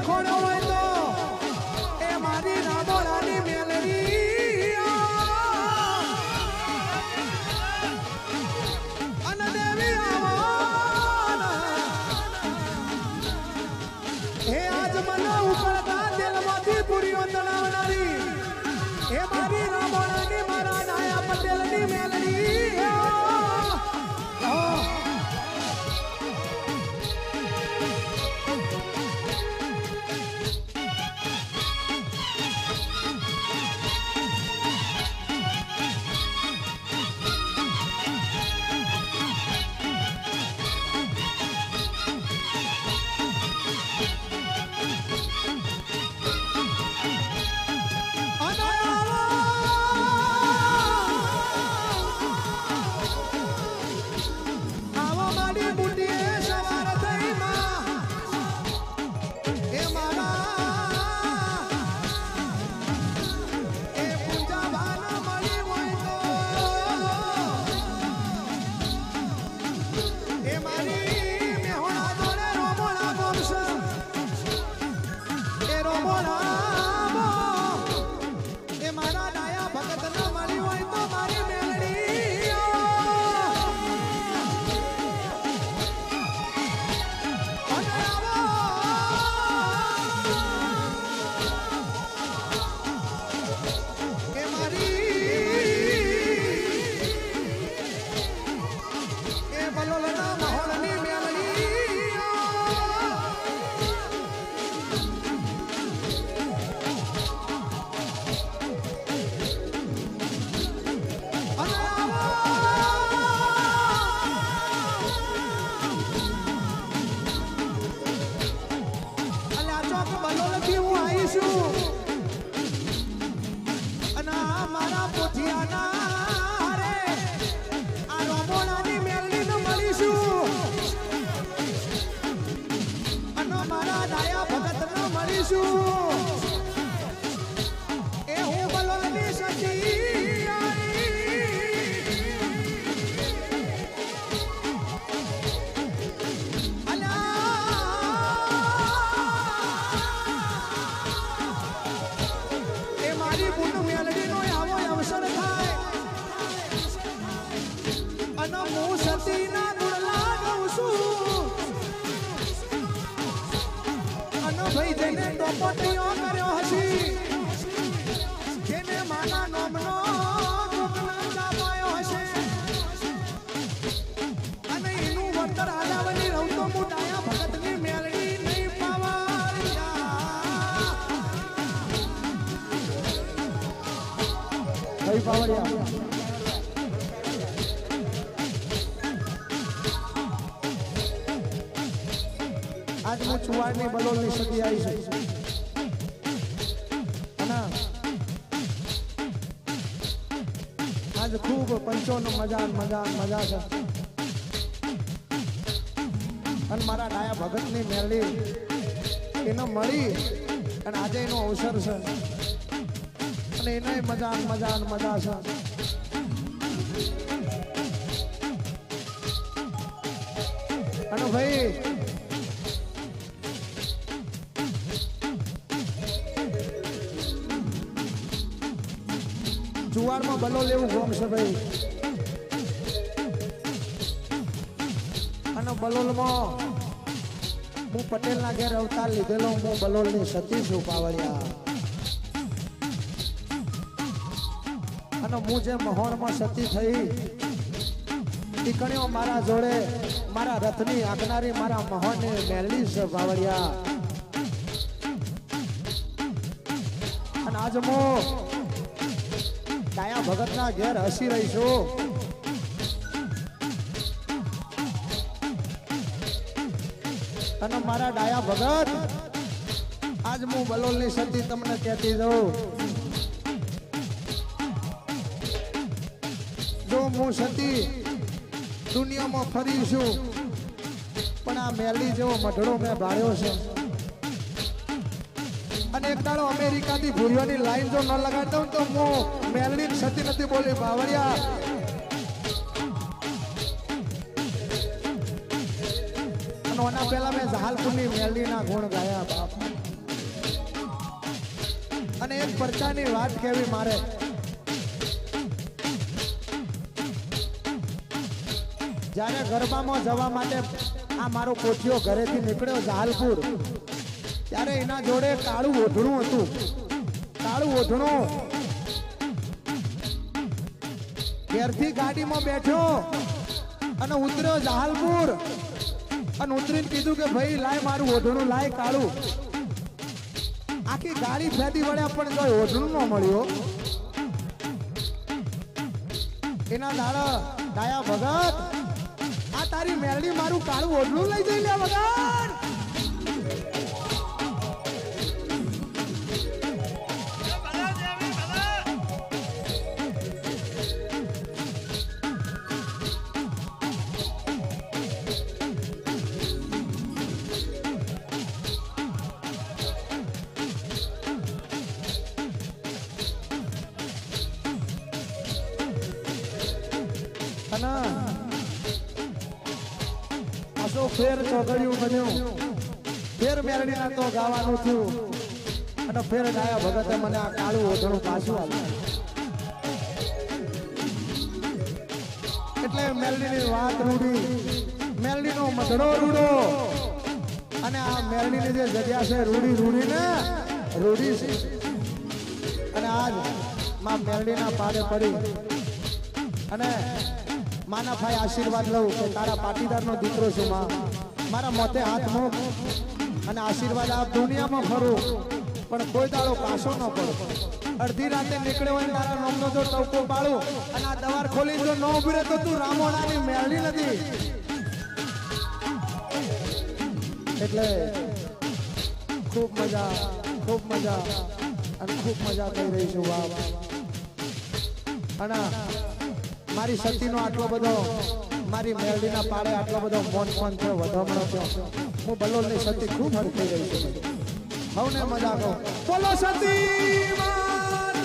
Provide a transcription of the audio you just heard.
Cornell કઈ પાવડિયા આજ હું ચુવાડની બલોલની સદી આવી છું આજ ખૂબ પંચોનો મજા મજા મજા છે અને મારા ડાયા ભગતની મેળવી એને મળી અને આજે એનો અવસર છે અને એને મજા મજા મજા છે અને ભાઈ. જુવારમાં બલો લેવું ગોમ છે ભાઈ. અને બલોલમાં હું પટેલના ઘેર અવતાર લીધેલો, હું બલોલની સતી છું પાવડિયા અને હું જે મહોણમાં સતી થઈ દીકરીઓ મારા જોડે મારા રથની આગનારી મારા મહોણની મેલી છે બાવળિયા અને આજ હું ડાયા ભગતના ઘેર હસી રહી છું. અને મારા ડાયા ભગત, આજ હું બલોલની સતી તમને કહેતી જાઉં. જો હું સતી દુનિયામાં ફરી છું. પણ આ મેલી જેવો મઢડો મેં ભાળ્યો છે. અને એક દાડો અમેરિકાથી ભૂલવાની લાઈન જો ન લગાડતા તો હું મેલની સતી નથી બોલી, બાવળિયા. ઓના પહેલા મેં જહાલપુરની મેલડીના ગુણ ગાયા, બાપ. અને એક પરચાની વાત કહેવી મારે? જ્યારે ગરબામાં જવા માટે આ મારો કોચિયો ઘરેથી નીકળ્યો જાલપુર ત્યારે એના જોડે કાળું ઓઢણું હતું. કાળું ઓઢણું. ઘેરથી ગાડીમાં બેઠો અને ઉતર્યો જહાલપુર. અને ઉતરીને કીધું કે, ભાઈ, લાય મારું ઓઢણું, લાય કાળું. આખી ગાડી ફેદી વળ્યા પણ કોઈ ઓઢણું ન મળ્યો. એના દાડા ડાયા ભગત તારી મેરડી મારું કાળું ઓઢણું લઈ જઈ લે અને પાછો ફેર ચોગડિયું બન્યું. ફેર મેરડીના તો ગાવાનું થયું અને ફેર ડાયા ભગતે મને આ કાળું ઓઢણું પાછું આપ્યું. એટલે મેલડીની વાત રૂડી મેલડીનો મધડો રૂડો અને આ મેલડીની જે જગ્યા છે રૂડી રૂડી ને રૂડી છે. અને આજમાં મેલડીના પાડે પડી. અને માના ભાઈ આશીર્વાદ લઉં કે તારા પાટીદારનો દીકરો છું માં. મારા મોતે હાથ મૂક અને આશીર્વાદ આપ દુનિયામાં ફરું, પણ કોઈ દાડો પાછો ન પડો. અડધી રાતે નીકળ્યો હોય તારા નોમનો જો ટવકો પાડો અને આ દવાર ખોલી જો ન ઊભી રહે તો તું રામોણાની મેળવી નથી. એટલે ખૂબ મજા ખૂબ મજા અને ખૂબ મજા કરી રહી છું. વાહ. અને મારી સતીનો આટલો બધો, મારી મેરડીના પાડે આટલો બધો મોન ફોન થયો વધામણો થયો હું બલોલની સતી ખૂબ હર થઈ રહી છું. હવને મજા કહો બોલો સતી માત